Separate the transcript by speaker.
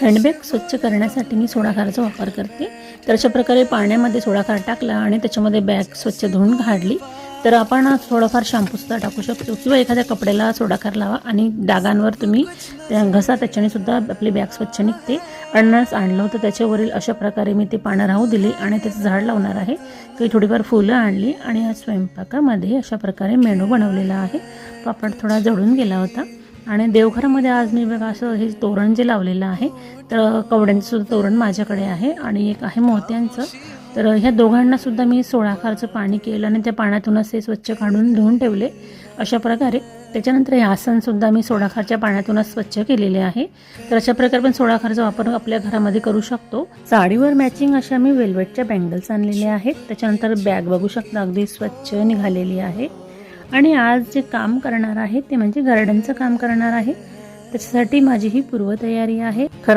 Speaker 1: Handbag स्वच्छ करण्यासाठी मी सोडाखाराचा वापर करते. तर अशा प्रकारे पाण्यामध्ये सोडाखार टाकला आणि त्याच्यामध्ये बॅग स्वच्छ धुवून काढली तर आपण थोडंफार शॅम्पूसुद्धा टाकू शकतो किंवा एखाद्या कपड्याला सोडाखार लावा आणि डागांवर तुम्ही घसा त्याच्याने सुद्धा आपली बॅग स्वच्छ निघते. अननस आणलं होतं त्याच्यावरील अशा प्रकारे मी ते पानं राहू दिली आणि त्याचं झाड लावणार आहे. काही थोडीफार फुलं आणली आणि या स्वयंपाकामध्ये अशा प्रकारे मेनू बनवलेला आहे. तो आपण थोडा जळून गेला होता. आणि देवघरामध्ये आज मी बघा असं हे तोरण जे लावलेलं आहे तर कवड्यांचं सुद्धा तोरण माझ्याकडे आहे आणि एक आहे मोत्यांचं. तर ह्या दोघांना सुद्धा मी सोळाखारचं पाणी केलं आणि त्या पाण्यातूनच ते स्वच्छ काढून धुवून ठेवले. अशा प्रकारे त्याच्यानंतर हे आसनसुद्धा मी सोडाखारच्या पाण्यातूनच स्वच्छ केलेले आहे. तर अशा प्रकारे पण सोडाखारचा वापर आपल्या घरामध्ये करू शकतो. साडीवर मॅचिंग अशा मी वेल्वेटच्या बँगल्स आणलेल्या आहेत. त्याच्यानंतर बॅग बघू शकता अगदी स्वच्छ निघालेली आहे. आणि आज जे काम करणार आहे ते म्हणजे गार्डनचं काम करणार आहे. त्याच्यासाठी माझी ही पूर्वतयारी आहे. खरं